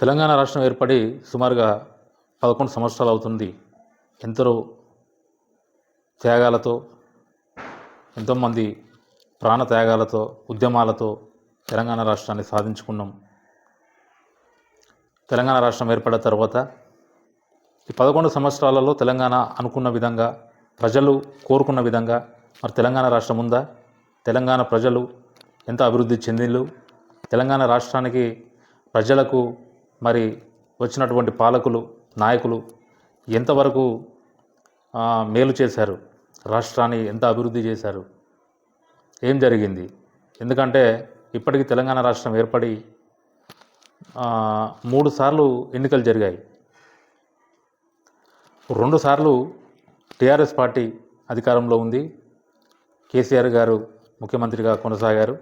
తెలంగాణ రాష్ట్రం ఏర్పడి సుమారుగా పదకొండు సంవత్సరాలు అవుతుంది. ఎంతో త్యాగాలతో ఎంతోమంది ప్రాణ త్యాగాలతో ఉద్యమాలతో తెలంగాణ రాష్ట్రాన్ని సాధించుకున్నాం. తెలంగాణ రాష్ట్రం ఏర్పడిన తర్వాత ఈ పదకొండు సంవత్సరాలలో తెలంగాణ అనుకున్న విధంగా ప్రజలు కోరుకున్న విధంగా మరి తెలంగాణ రాష్ట్రం ఉందా? తెలంగాణ ప్రజలు ఎంత అభివృద్ధి చెందిళ్ళు తెలంగాణ రాష్ట్రానికి ప్రజలకు మరి వచ్చినటువంటి పాలకులు నాయకులు ఎంతవరకు మేలు చేశారు? రాష్ట్రాన్ని ఎంత అభివృద్ధి చేశారు? ఏం జరిగింది? ఎందుకంటే ఇప్పటికీ తెలంగాణ రాష్ట్రం ఏర్పడి మూడు సార్లు ఎన్నికలు జరిగాయి. రెండు సార్లు టీఆర్ఎస్ పార్టీ అధికారంలో ఉంది. కేసీఆర్ గారు ముఖ్యమంత్రిగా కొనసాగారు.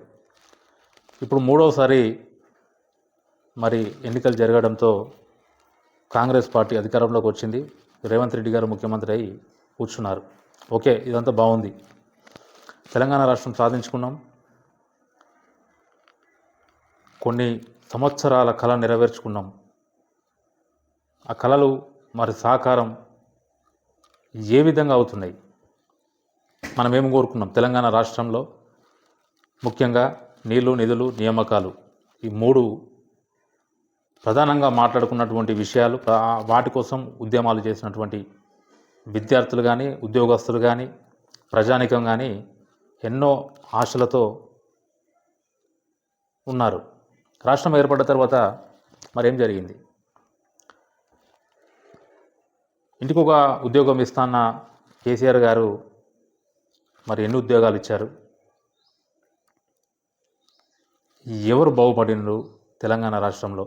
ఇప్పుడు మూడవసారి మరి ఎన్నికలు జరగడంతో కాంగ్రెస్ పార్టీ అధికారంలోకి వచ్చింది. రేవంత్ రెడ్డి గారు ముఖ్యమంత్రి అయి కూర్చున్నారు. ఓకే ఇదంతా బాగుంది. తెలంగాణ రాష్ట్రం సాధించుకున్నాం. కొన్ని సంవత్సరాల కళ నెరవేర్చుకున్నాం. ఆ కళలు మరి సాకారం ఏ విధంగా అవుతున్నాయి? మనం ఏం కోరుకున్నాం? తెలంగాణ రాష్ట్రంలో ముఖ్యంగా నీళ్ళు నిధులు నియామకాలు ఈ మూడు ప్రధానంగా మాట్లాడుకున్నటువంటి విషయాలు వాటి కోసం ఉద్యమాలు చేసినటువంటి విద్యార్థులు కానీ ఉద్యోగస్తులు కానీ ప్రజానికం కానీ ఎన్నో ఆశలతో ఉన్నారు. రాష్ట్రం ఏర్పడ్డ తర్వాత మరేం జరిగింది? ఇంటికి ఒక ఉద్యోగం ఇస్తాన్న కేసీఆర్ గారు మరి ఎన్ని ఉద్యోగాలు ఇచ్చారు? ఎవరు బాగుపడినరు తెలంగాణ రాష్ట్రంలో?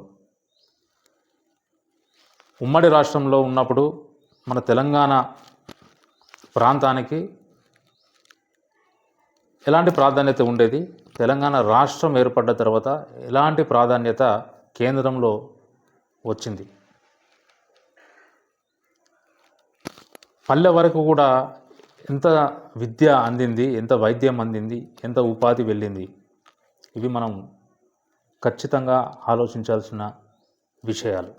ఉమ్మడి రాష్ట్రంలో ఉన్నప్పుడు మన తెలంగాణ ప్రాంతానికి ఎలాంటి ప్రాధాన్యత ఉండేది? తెలంగాణ రాష్ట్రం ఏర్పడ్డ తర్వాత ఎలాంటి ప్రాధాన్యత కేంద్రంలో వచ్చింది? పల్లె వరకు కూడా ఎంత విద్య అందింది ఎంత వైద్యం అందింది ఎంత ఉపాధి వెళ్ళింది? ఇవి మనం ఖచ్చితంగా ఆలోచించాల్సిన విషయాలు.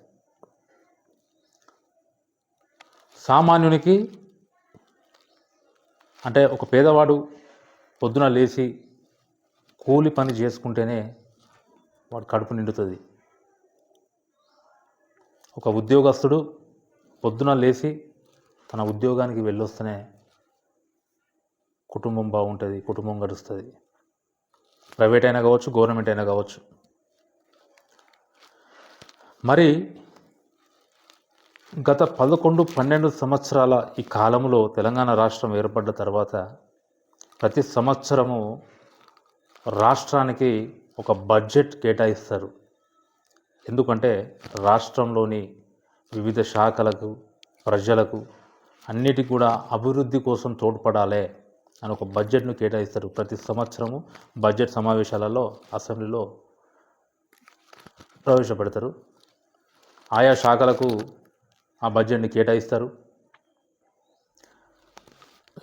సామాన్యునికి అంటే ఒక పేదవాడు పొద్దున లేచి కూలి పని చేసుకుంటేనే వాడు కడుపు నిండుతుంది. ఒక ఉద్యోగస్తుడు పొద్దున లేచి తన ఉద్యోగానికి వెళ్ళొస్తేనే కుటుంబం బాగుంటుంది కుటుంబం గడుస్తుంది. ప్రైవేట్ అయినా కావచ్చు గవర్నమెంట్ అయినా కావచ్చు. మరి గత పదకొండు పన్నెండు సంవత్సరాల ఈ కాలంలో తెలంగాణ రాష్ట్రం ఏర్పడ్డ తర్వాత ప్రతి సంవత్సరము రాష్ట్రానికి ఒక బడ్జెట్ కేటాయిస్తారు. ఎందుకంటే రాష్ట్రంలోని వివిధ శాఖలకు ప్రజలకు అన్నిటి కూడా అభివృద్ధి కోసం తోడ్పడాలే అని ఒక బడ్జెట్ను కేటాయిస్తారు. ప్రతి సంవత్సరము బడ్జెట్ సమావేశాలలో అసెంబ్లీలో ప్రవేశపెడతారు. ఆయా శాఖలకు ఆ బడ్జెట్ని కేటాయిస్తారు.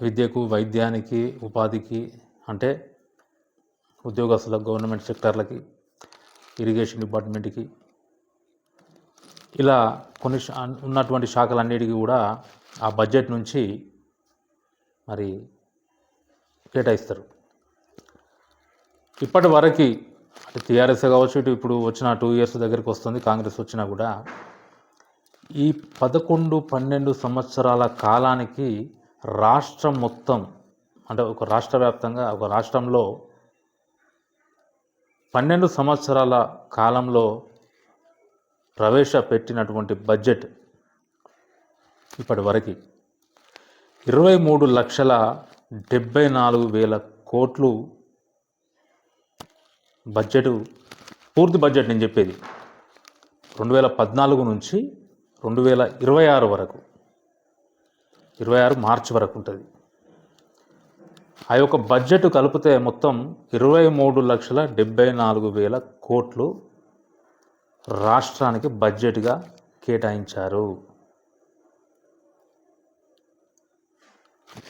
విద్యకు వైద్యానికి ఉపాధికి అంటే ఉద్యోగస్తులకు గవర్నమెంట్ సెక్టార్లకి ఇరిగేషన్ డిపార్ట్మెంట్కి ఇలా కొన్ని శా- ఉన్నటువంటి శాఖలన్నిటికీ కూడా ఆ బడ్జెట్ నుంచి మరి కేటాయిస్తారు. ఇప్పటి వరకు టీఆర్ఎస్ కావచ్చు ఇటు ఇప్పుడు వచ్చిన టూ ఇయర్స్ దగ్గరికి వస్తుంది కాంగ్రెస్ వచ్చినా కూడా ఈ పదకొండు పన్నెండు సంవత్సరాల కాలానికి రాష్ట్రం మొత్తం అంటే ఒక రాష్ట్ర వ్యాప్తంగా ఒక రాష్ట్రంలో పన్నెండు సంవత్సరాల కాలంలో ప్రవేశపెట్టినటువంటి బడ్జెట్ ఇప్పటి వరకు ఇరవై మూడు లక్షల డెబ్బై నాలుగు వేల కోట్లు బడ్జెట్ పూర్తి బడ్జెట్ నేను చెప్పేది. రెండు వేల పద్నాలుగు నుంచి రెండు వేల ఇరవై ఆరు వరకు ఇరవై ఆరు మార్చి వరకు ఉంటుంది. ఆ యొక్క బడ్జెట్ కలిపితే మొత్తం ఇరవై మూడు లక్షల డెబ్బై నాలుగు వేల కోట్లు రాష్ట్రానికి బడ్జెట్గా కేటాయించారు.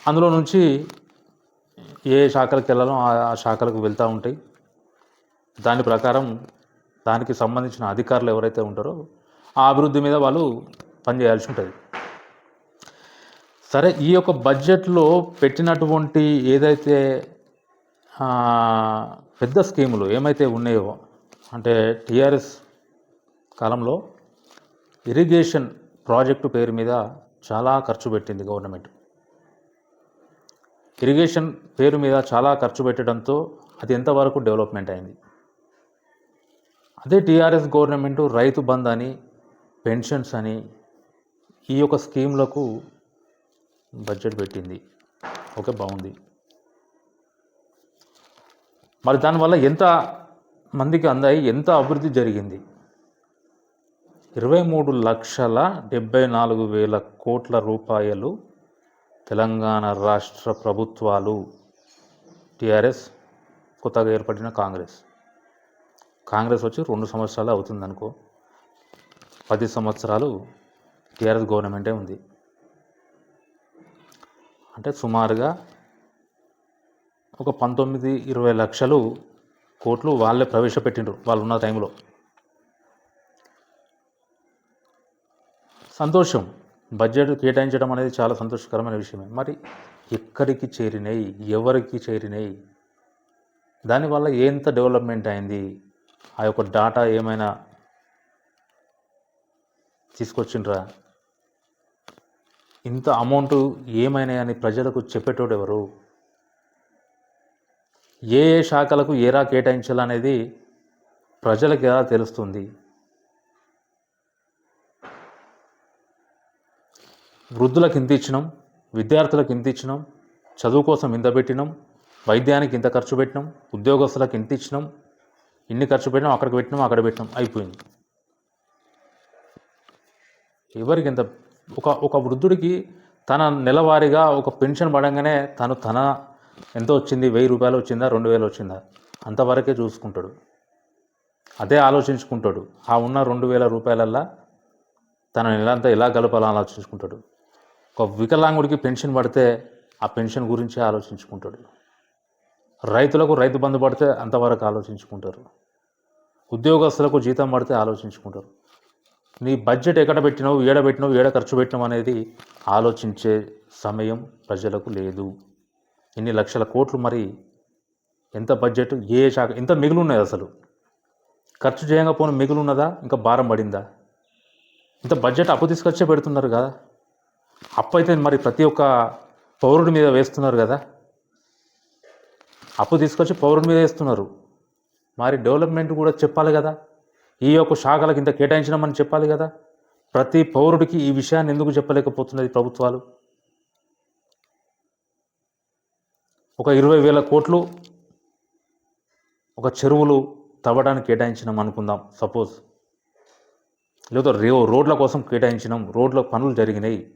అందులో నుంచి ఏ శాఖలకు వెళ్ళాలో ఆ శాఖలకు వెళ్తూ ఉంటాయి. దాని ప్రకారం దానికి సంబంధించిన అధికారులు ఎవరైతే ఉంటారో ఆ అభివృద్ధి మీద వాళ్ళు పనిచేయాల్సి ఉంటుంది. సరే ఈ యొక్క బడ్జెట్లో పెట్టినటువంటి ఏదైతే పెద్ద స్కీములు ఏమైతే ఉన్నాయో అంటే టీఆర్ఎస్ కాలంలో ఇరిగేషన్ ప్రాజెక్టు పేరు మీద చాలా ఖర్చు పెట్టింది గవర్నమెంట్. ఇరిగేషన్ పేరు మీద చాలా ఖర్చు పెట్టడంతో అది ఎంతవరకు డెవలప్మెంట్ అయింది? అదే టీఆర్ఎస్ గవర్నమెంట్ రైతు బంద్ అని పెన్షన్స్ అని ఈ యొక్క స్కీమ్లకు బడ్జెట్ పెట్టింది. ఓకే బాగుంది. మరి దానివల్ల ఎంత మందికి అందాయి ఎంత అభివృద్ధి జరిగింది? ఇరవై మూడు లక్షల డెబ్బై నాలుగు వేల కోట్ల రూపాయలు తెలంగాణ రాష్ట్ర ప్రభుత్వాలు టీఆర్ఎస్ కొత్తగా ఏర్పడిన కాంగ్రెస్. కాంగ్రెస్ వచ్చి రెండు సంవత్సరాలు అవుతుందనుకో. పది సంవత్సరాలు టీఆర్ఎస్ గవర్నమెంటే ఉంది. అంటే సుమారుగా ఒక పంతొమ్మిది ఇరవై లక్షలు కోట్లు వాళ్ళే ప్రవేశపెట్టిండ్రు వాళ్ళు ఉన్న టైంలో. సంతోషం. బడ్జెట్ కేటాయించడం అనేది చాలా సంతోషకరమైన విషయమే. మరి ఎక్కడికి చేరినాయి ఎవరికి చేరినాయి దానివల్ల ఎంత డెవలప్మెంట్ అయింది ఆ యొక్క డాటా ఏమైనా తీసుకొచ్చిండ్రా. ఇంత అమౌంట్ ఏమైనాయని ప్రజలకు చెప్పేటోడు ఎవరు? ఏ ఏ శాఖలకు ఏరా కేటాయించాలనేది ప్రజలకు ఎలా తెలుస్తుంది? వృద్ధులకు ఇంత ఇచ్చినాం విద్యార్థులకు ఇంత ఇచ్చినాం చదువు కోసం ఇంత పెట్టినాం వైద్యానికి ఇంత ఖర్చు పెట్టినాం ఉద్యోగస్తులకు ఇంత ఇచ్చినాం ఇన్ని ఖర్చు పెట్టినాం అక్కడికి పెట్టినాం అక్కడ పెట్టినాం అయిపోయింది. ఎవరికి ఇంత ఒక ఒక వృద్ధుడికి తన నెలవారీగా ఒక పెన్షన్ పడంగానే తను తన ఎంత వచ్చింది వెయ్యి రూపాయలు వచ్చిందా రెండు వేలు వచ్చిందా? అంతవరకే చూసుకుంటాడు. అదే ఆలోచించుకుంటాడు. ఆ ఉన్న రెండు వేల రూపాయలల్లా తన నెలంతా ఎలా గలపాలని ఆలోచించుకుంటాడు. ఒక వికలాంగుడికి పెన్షన్ పడితే ఆ పెన్షన్ గురించే ఆలోచించుకుంటాడు. రైతులకు రైతు బంధు పడితే అంతవరకు ఆలోచించుకుంటారు. ఉద్యోగస్తులకు జీతం పడితే ఆలోచించుకుంటారు. నీ బడ్జెట్ ఎక్కడ పెట్టినావు ఏడ పెట్టినావు ఏడ ఖర్చు పెట్టినావు అనేది ఆలోచించే సమయం ప్రజలకు లేదు. ఇన్ని లక్షల కోట్లు మరి ఎంత బడ్జెట్ ఏ శాఖ ఎంత మిగులు ఉన్నది అసలు? ఖర్చు చేయకపోయిన మిగులు ఉన్నదా ఇంకా భారం పడిందా? ఇంత బడ్జెట్ అప్పు తీసుకొచ్చే పెడుతున్నారు కదా. అప్పు అయితే మరి ప్రతి ఒక్క పౌరుడి మీద వేస్తున్నారు కదా. అప్పు తీసుకొచ్చి పౌరుడి మీద వేస్తున్నారు. మరి డెవలప్మెంట్ కూడా చెప్పాలి కదా. ఈ యొక్క శాఖలకు ఇంత కేటాయించినామని చెప్పాలి కదా. ప్రతి పౌరుడికి ఈ విషయాన్ని ఎందుకు చెప్పలేకపోతున్నది ప్రభుత్వాలు? ఒక ఇరవై వేల కోట్లు ఒక చెరువులు తవ్వడానికి కేటాయించినాం అనుకుందాం సపోజ్. లేదా రే రోడ్ల కోసం కేటాయించినాం రోడ్ల పనులు జరిగినాయి.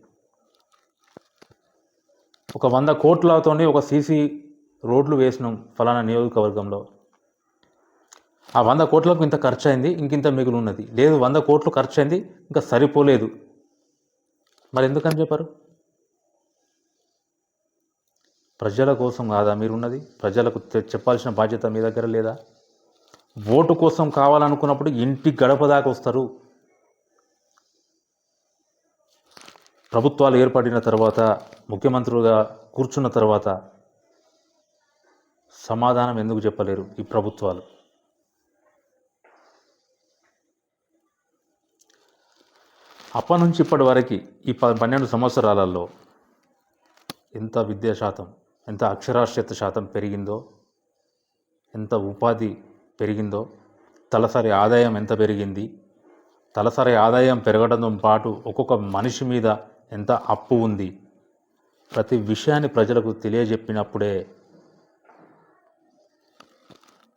ఒక వంద కోట్లతోనే ఒక సీసీ రోడ్లు వేసినాం ఫలానా నియోజకవర్గంలో. ఆ వంద కోట్లకు ఇంత ఖర్చు అయింది ఇంకింత మిగులు ఉన్నది లేదు వంద కోట్లు ఖర్చు అయింది ఇంకా సరిపోలేదు. మరి ఎందుకని చెప్పారు? ప్రజల కోసం కాదా మీరున్నది? ప్రజలకు చెప్పాల్సిన బాధ్యత మీ దగ్గర లేదా? ఓటు కోసం కావాలనుకున్నప్పుడు ఇంటి గడప దాకా వస్తారు. ప్రభుత్వాలు ఏర్పడిన తర్వాత ముఖ్యమంత్రులుగా కూర్చున్న తర్వాత సమాధానం ఎందుకు చెప్పలేరు ఈ ప్రభుత్వాలు? అప్పటి నుంచి ఇప్పటి వరకు ఈ ప పన్నెండు సంవత్సరాలలో ఎంత విద్యా శాతం ఎంత అక్షరాస్యత శాతం పెరిగిందో ఎంత ఉపాధి పెరిగిందో తలసరి ఆదాయం ఎంత పెరిగింది తలసరి ఆదాయం పెరగడంతో పాటు ఒక్కొక్క మనిషి మీద ఎంత అప్పు ఉంది ప్రతి విషయాన్ని ప్రజలకు తెలియజెప్పినప్పుడే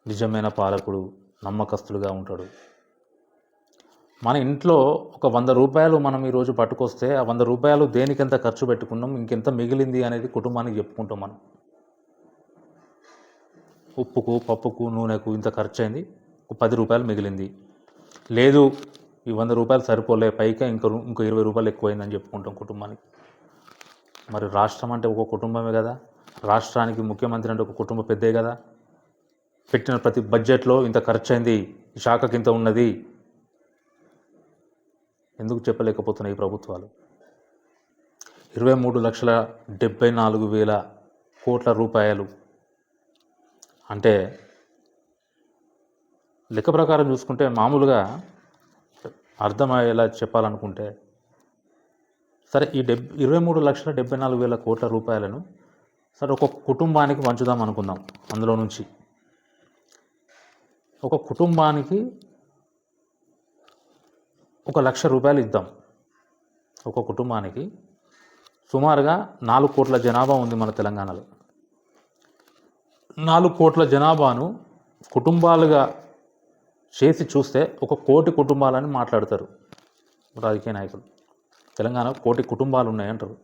నిజమైన పాలకుడు నమ్మకస్తులుగా ఉంటాడు. మన ఇంట్లో ఒక వంద రూపాయలు మనం ఈరోజు పట్టుకొస్తే ఆ వంద రూపాయలు దేనికెంత ఖర్చు పెట్టుకున్నాం ఇంకెంత మిగిలింది అనేది కుటుంబానికి చెప్పుకుంటాం మనం. ఉప్పుకు పప్పుకు నూనెకు ఇంత ఖర్చు అయింది ఒక పది రూపాయలు మిగిలింది. లేదు ఈ వంద రూపాయలు సరిపోలే పైగా ఇంకా ఇంకో ఇరవై రూపాయలు ఎక్కువైందని చెప్పుకుంటాం కుటుంబానికి. మరి రాష్ట్రం అంటే ఒక కుటుంబమే కదా. రాష్ట్రానికి ముఖ్యమంత్రి అంటే ఒక కుటుంబ పెద్దే కదా. పెట్టిన ప్రతి బడ్జెట్లో ఇంత ఖర్చు అయింది శాఖకి ఇంత ఉన్నది ఎందుకు చెప్పలేకపోతున్నాయి ఈ ప్రభుత్వాలు? ఇరవై మూడు లక్షల డెబ్బై నాలుగు వేల కోట్ల రూపాయలు. అంటే లెక్క ప్రకారం చూసుకుంటే మామూలుగా అర్థమయ్యేలా చెప్పాలనుకుంటే సరే ఈ డెబ్ ఇరవై మూడు లక్షల డెబ్బై నాలుగు వేల కోట్ల రూపాయలను సరే ఒక కుటుంబానికి పంచుదాం అనుకుందాం అందులో నుంచి. ఒక కుటుంబానికి ఒక లక్ష రూపాయలు ఇద్దాం ఒక కుటుంబానికి. సుమారుగా నాలుగు కోట్ల జనాభా ఉంది మన తెలంగాణలో. నాలుగు కోట్ల జనాభాను కుటుంబాలుగా చేసి చూస్తే ఒక కోటి కుటుంబాలని మాట్లాడతారు రాజకీయ నాయకులు. తెలంగాణ కోటి కుటుంబాలు ఉన్నాయంటారు.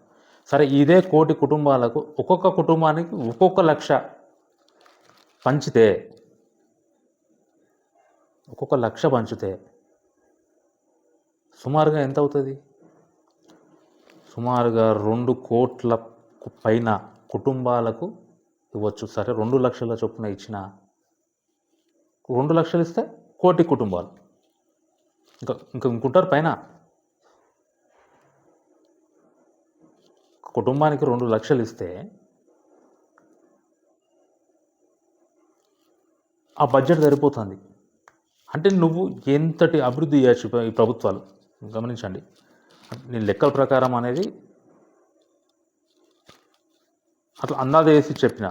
సరే ఇదే కోటి కుటుంబాలకు ఒక్కొక్క కుటుంబానికి ఒక్కొక్క లక్ష పంచితే ఒక్కొక్క లక్ష పంచితే సుమారుగా ఎంత అవుతుంది సుమారుగా రెండు కోట్ల పైన కుటుంబాలకు ఇవ్వచ్చు. సరే రెండు లక్షల చొప్పున ఇచ్చిన రెండు లక్షలు ఇస్తే కోటి కుటుంబాలు. ఇంకా ఇంకా ఇంకుంటారు పైన. కుటుంబానికి రెండు లక్షలు ఇస్తే ఆ బడ్జెట్ సరిపోతుంది. అంటే నువ్వు ఎంతటి అభివృద్ధి చేయొచ్చు ఈ ప్రభుత్వాలు? గమనించండి. నేను లెక్కల ప్రకారం అనేది అట్లా అందాజ వేసి చెప్పిన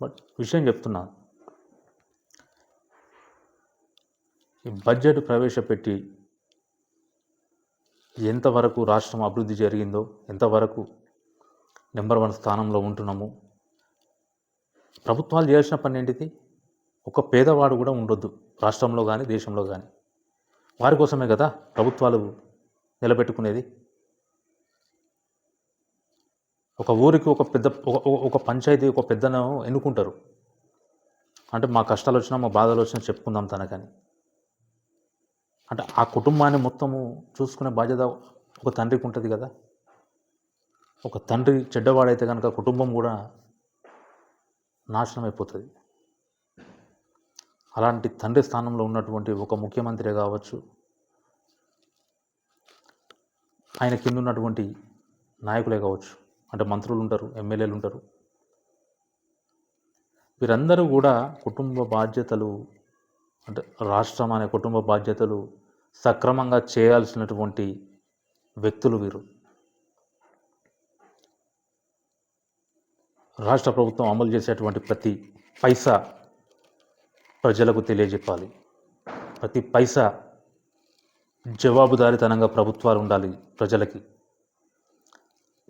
బట్ విషయం చెప్తున్నా. ఈ బడ్జెట్ ప్రవేశపెట్టి ఎంతవరకు రాష్ట్రం అభివృద్ధి జరిగిందో ఎంతవరకు నెంబర్ వన్ స్థానంలో ఉంటున్నాము ప్రభుత్వాలు చేసిన పని ఏంటిది? ఒక పేదవాడు కూడా ఉండొద్దు రాష్ట్రంలో కానీ దేశంలో కానీ వారి కోసమే కదా ప్రభుత్వాలు నిలబెట్టుకునేది? ఒక ఊరికి ఒక పెద్ద ఒక ఒక- పంచాయతీ ఒక పెద్దను ఎన్నుకుంటారు. అంటే మా కష్టాలు వచ్చినా మా బాధలు వచ్చినా చెప్పుకుందాం తనకని. అంటే ఆ కుటుంబాన్ని మొత్తము చూసుకునే బాధ్యత ఒక తండ్రికి ఉంటుంది కదా. ఒక తండ్రి చెడ్డవాడైతే కనుక కుటుంబం కూడా నాశనం అయిపోతుంది అలాంటి తండ్రి స్థానంలో ఉన్నటువంటి ఒక ముఖ్యమంత్రి కావచ్చు ఆయన కింద ఉన్నటువంటి నాయకులే కావచ్చు అంటే మంత్రులు ఉంటారు ఎమ్మెల్యేలు ఉంటారు. వీరందరూ కూడా కుటుంబ బాధ్యతలు అంటే రాష్ట్రం అనే కుటుంబ బాధ్యతలు సక్రమంగా చేయాల్సినటువంటి వ్యక్తులు వీరు. రాష్ట్ర ప్రభుత్వం అమలు చేసేటువంటి ప్రతి పైసా ప్రజలకు తెలియజెప్పాలి. ప్రతి పైసా జవాబుదారితనంగా ప్రభుత్వాలు ఉండాలి ప్రజలకి.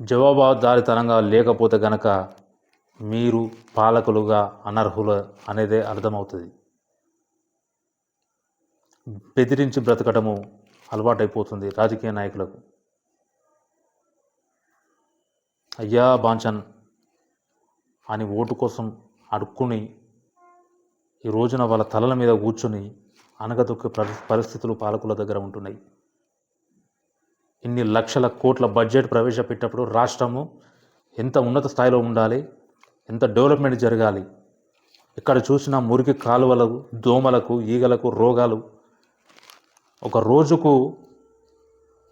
జవాబుదారితనంగా లేకపోతే గనక మీరు పాలకులుగా అనర్హులు అనేదే అర్థమవుతుంది. బెదిరించి బ్రతకడము అలవాటైపోతుంది రాజకీయ నాయకులకు. అయ్యా బాంచన్ అని ఓటు కోసం అడుక్కుని ఈ రోజున వాళ్ళ తలల మీద కూర్చుని అనగదొక్కే పరిస్థితులు పాలకుల దగ్గర ఉంటున్నాయి. ఇన్ని లక్షల కోట్ల బడ్జెట్ ప్రవేశపెట్టినప్పుడు రాష్ట్రము ఎంత ఉన్నత స్థాయిలో ఉండాలి ఎంత డెవలప్మెంట్ జరగాలి ఇక్కడ చూసిన మురికి కాలువలకు దోమలకు ఈగలకు రోగాలు. ఒక రోజుకు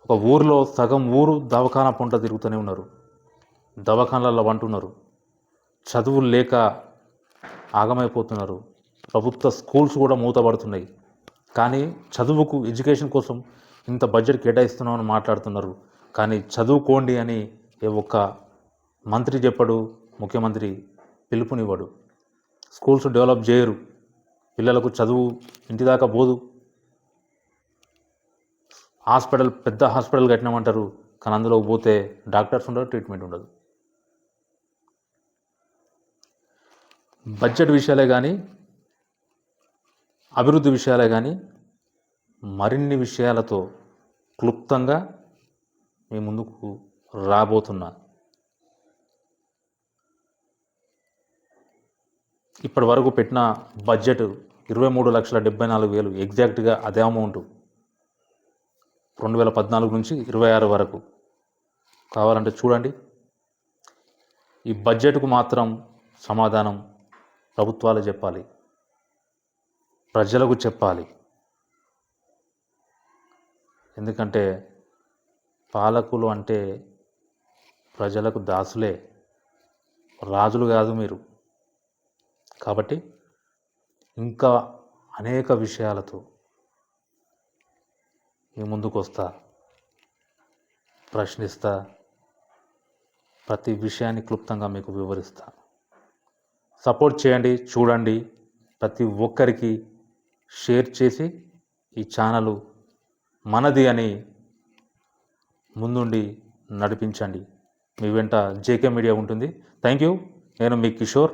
ఒక ఊరిలో సగం ఊరు దవాఖానా పొంట తిరుగుతూనే ఉన్నారు. దవాఖానాలలో వంటున్నారు చదువులు లేక ఆగమైపోతున్నారు. ప్రభుత్వ స్కూల్స్ కూడా మూతబడుతున్నాయి కానీ చదువుకు ఎడ్యుకేషన్ కోసం ఇంత బడ్జెట్ కేటాయిస్తున్నామని మాట్లాడుతున్నారు. కానీ చదువుకోండి అని ఏ ఒక్క మంత్రి చెప్పడు ముఖ్యమంత్రి పిలుపునివ్వడు. స్కూల్స్ డెవలప్ చేయరు. పిల్లలకు చదువు ఇంటి దాకా పోదు. హాస్పిటల్ పెద్ద హాస్పిటల్ కట్టినామంటారు. కానీ అందులో పోతే డాక్టర్స్ ఉండరు ట్రీట్మెంట్ ఉండదు. బడ్జెట్ విషయాలే కానీ అభివృద్ధి విషయాలే కానీ మరిన్ని విషయాలతో క్లుప్తంగా మీ ముందుకు రాబోతున్నా. ఇప్పటి వరకు పెట్టిన బడ్జెట్ ఇరవై మూడు లక్షల డెబ్బై నాలుగు వేలు ఎగ్జాక్ట్గా అదే అమౌంట్ రెండు వేల పద్నాలుగు నుంచి ఇరవై ఆరు వరకు. కావాలంటే చూడండి. ఈ బడ్జెట్కు మాత్రం సమాధానం ప్రభుత్వాలు చెప్పాలి. ప్రజలకు చెప్పాలి. ఎందుకంటే పాలకులు అంటే ప్రజలకు దాసులే రాజులు కాదు మీరు. కాబట్టి ఇంకా అనేక విషయాలతో మీ ముందుకు వస్తా ప్రశ్నిస్తా ప్రతి విషయాన్ని క్లుప్తంగా మీకు వివరిస్తా. సపోర్ట్ చేయండి చూడండి ప్రతి ఒక్కరికి షేర్ చేసి ఈ ఛానల్ మనది అని ముందుండి నడిపించండి. మీ వెంట జేకే మీడియా ఉంటుంది. Thank you. నేను మీ కిషోర్.